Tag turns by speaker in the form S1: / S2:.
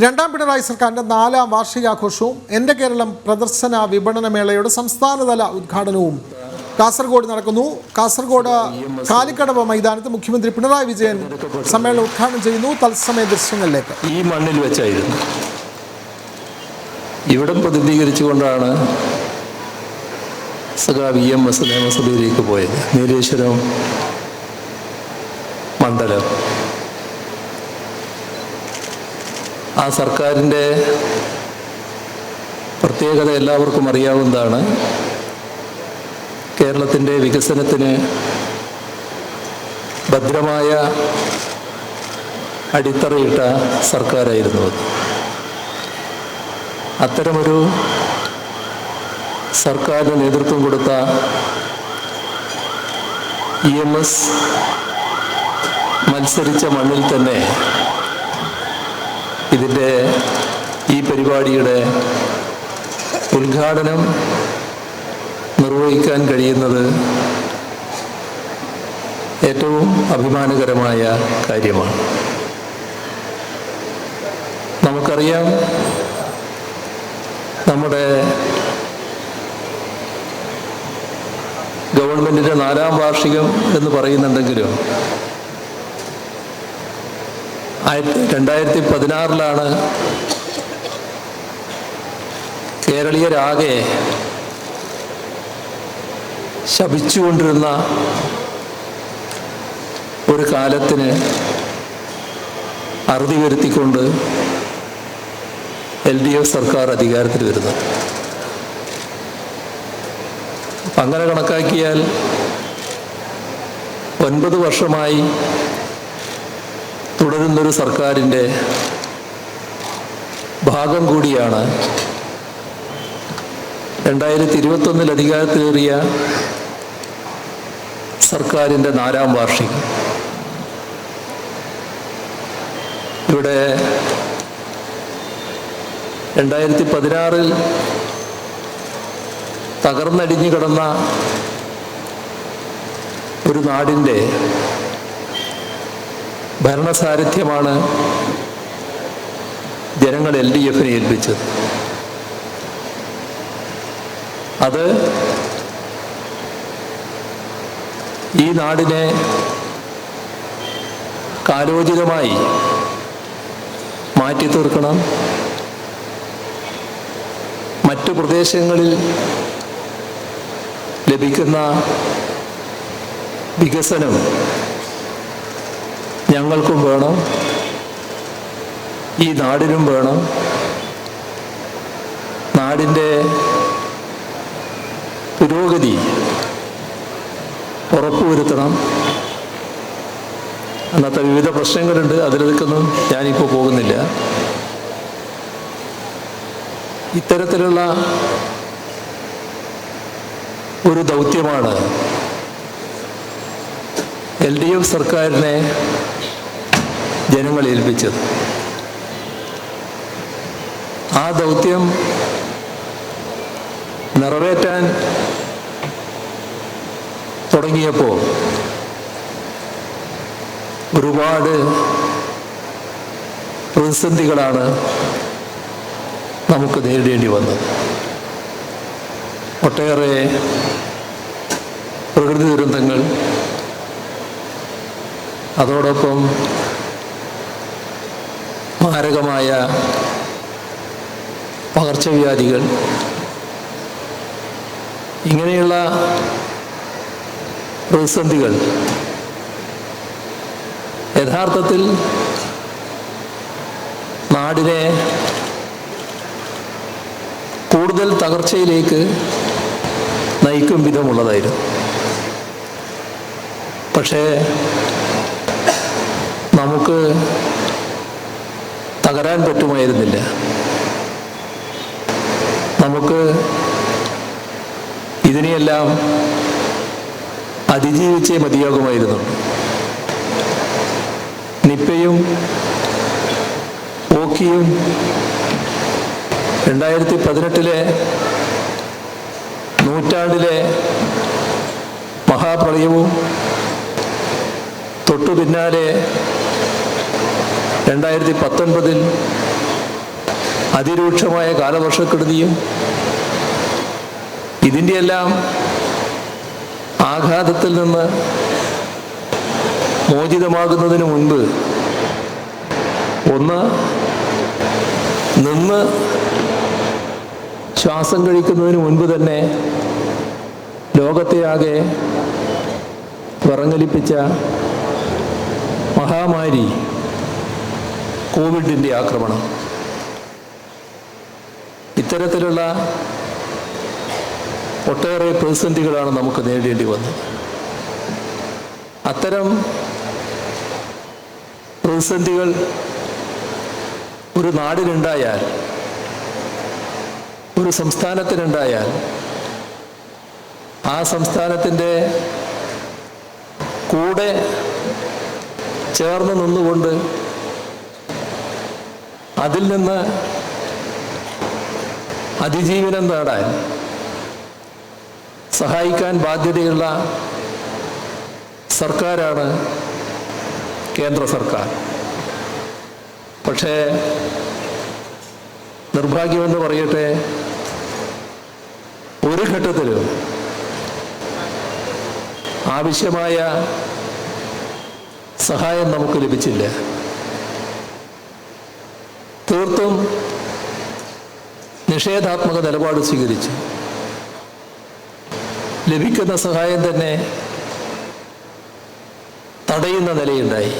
S1: രണ്ടാം പിണറായി സർക്കാരിന്റെ നാലാം വാർഷികാഘോഷവും എന്റെ കേരളം പ്രദർശന വിപണന മേളയുടെ സംസ്ഥാനതല ഉദ്ഘാടനവും. കാസർഗോഡ് നടക്കുന്നു. കാസർഗോഡ് കാലിക്കടവ് മൈതാനത്ത് മുഖ്യമന്ത്രി പിണറായി വിജയൻ സമ്മേളനം ഉദ്ഘാടനം ചെയ്യുന്നു. തത്സമയ ദൃശ്യങ്ങളിലേക്ക്.
S2: ഈ മണ്ണിൽ വെച്ചായിരുന്നു. ഇവിടെ പ്രതിനിധീകരിച്ചുകൊണ്ടാണ് സഖാ വി എം എസ് നിയമസഭയിലേക്ക് പോയത്. നീലേശ്വരം മണ്ഡലം. ആ സർക്കാരിന്റെ പ്രത്യേകത എല്ലാവർക്കും അറിയാവുന്നതാണ്. കേരളത്തിന്റെ വികസനത്തിന് ഭദ്രമായ അടിത്തറയിട്ട സർക്കാരായിരുന്നു അത്. അത്തരമൊരു സർക്കാരിന് നേതൃത്വം കൊടുത്ത ഇ എം എസ് മത്സരിച്ച മണ്ണിൽ തന്നെ ഇതിന്റെ ഈ പരിപാടിയുടെ ഉദ്ഘാടനം നിർവഹിക്കാൻ കഴിയുന്നത് ഏറ്റവും അഭിമാനകരമായ കാര്യമാണ്. നമുക്കറിയാം നമ്മുടെ ഗവൺമെന്റിന്റെ നാലാം വാർഷികം എന്ന് പറയുന്നുണ്ടെങ്കിലും ആയിരത്തി രണ്ടായിരത്തി പതിനാറിലാണ് കേരളീയരാകെ ശപിച്ചുകൊണ്ടിരുന്ന ഒരു കാലത്തിന് അറുതി വരുത്തിക്കൊണ്ട് എൽ ഡി എഫ് സർക്കാർ അധികാരത്തിൽ വരുന്നത്. അങ്ങനെ കണക്കാക്കിയാൽ ഒൻപത് വർഷമായി തുടരുന്നൊരു സർക്കാരിന്റെ ഭാഗം കൂടിയാണ് രണ്ടായിരത്തി ഇരുപത്തൊന്നിൽ അധികാരത്തിലേറിയ സർക്കാരിന്റെ നാലാം വാർഷികം. ഇവിടെ രണ്ടായിരത്തി പതിനാറിൽ തകർന്നടിഞ്ഞു കിടന്ന ഒരു നാടിന്റെ ഭരണസാരഥ്യമാണ് ജനങ്ങൾ എൽ ഡി എഫിനെ ഏൽപ്പിച്ചത്. അത് ഈ നാടിനെ കാലോചിതമായി മാറ്റി തീർക്കണം. മറ്റു പ്രദേശങ്ങളിൽ ലഭിക്കുന്ന വികസനം ഞങ്ങൾക്കും വേണം. ഈ നാടിനും വേണം. നാടിന്റെ പുരോഗതി ഉറപ്പുവരുത്തണം. അന്നത്തെ വിവിധ പ്രശ്നങ്ങളുണ്ട്. അതിലേക്കൊന്നും ഞാനിപ്പോൾ പോകുന്നില്ല. ഇത്തരത്തിലുള്ള ഒരു ദൗത്യമാണ് എൽ ഡി എഫ് സർക്കാരിനെ ജനങ്ങൾ ഏൽപ്പിച്ചത്. ആ ദൗത്യം നിറവേറ്റാൻ തുടങ്ങിയപ്പോൾ ഒരുപാട് പ്രതിസന്ധികളാണ് നമുക്ക് നേരിടേണ്ടി വന്നത്. ഒട്ടേറെ പ്രകൃതി ദുരന്തങ്ങൾ അതോടൊപ്പം മാരകമായ പകർച്ചവ്യാധികൾ. ഇങ്ങനെയുള്ള പ്രതിസന്ധികൾ യഥാർത്ഥത്തിൽ നാടിനെ കൂടുതൽ തകർച്ചയിലേക്ക് നയിക്കും വിധമുള്ളതായിരുന്നു. പക്ഷേ നമുക്ക് തകരാൻ പറ്റുമായിരുന്നില്ല. നമുക്ക് ഇതിനെയെല്ലാം അതിജീവിച്ചേ മതിയാകുമായിരുന്നു. നിപ്പയും ഓക്കിയും രണ്ടായിരത്തി പതിനെട്ടിലെ നൂറ്റാണ്ടിലെ മഹാപ്രളയവും തൊട്ടു പിന്നാലെ രണ്ടായിരത്തി പത്തൊൻപതിൽ അതിരൂക്ഷമായ കാലവർഷക്കെടുതിയും ഇതിന്റെയെല്ലാം ആഘാതത്തിൽ നിന്ന് മോചിതമാകുന്നതിന് മുൻപ് ഒന്ന് നിന്ന് ശ്വാസം കഴിക്കുന്നതിന് മുൻപ് തന്നെ ലോകത്തെയാകെ വിറങ്ങലിപ്പിച്ച മഹാമാരി കോവിഡിന്റെ ആക്രമണം. ഇത്തരത്തിലുള്ള ഒട്ടേറെ പ്രതിസന്ധികളാണ് നമുക്ക് നേരിടേണ്ടി വന്നത്. അത്തരം പ്രതിസന്ധികൾ ഒരു നാടിനുണ്ടായാൽ ഒരു സംസ്ഥാനത്തിനുണ്ടായാൽ ആ സംസ്ഥാനത്തിന്റെ കൂടെ ചേർന്ന് നിന്നുകൊണ്ട് അതിൽ നിന്ന് അതിജീവനം നേടാൻ സഹായിക്കാൻ ബാധ്യതയുള്ള സർക്കാരാണ് കേന്ദ്ര സർക്കാർ. പക്ഷേ നിർഭാഗ്യമെന്ന് പറയട്ടെ ഒരു ഘട്ടത്തിലും ആവശ്യമായ സഹായം നമുക്ക് ലഭിച്ചില്ല. തീർത്തും നിഷേധാത്മക നിലപാട് സ്വീകരിച്ചു. ലഭിക്കുന്ന സഹായം തന്നെ തടയുന്ന നിലയുണ്ടായി.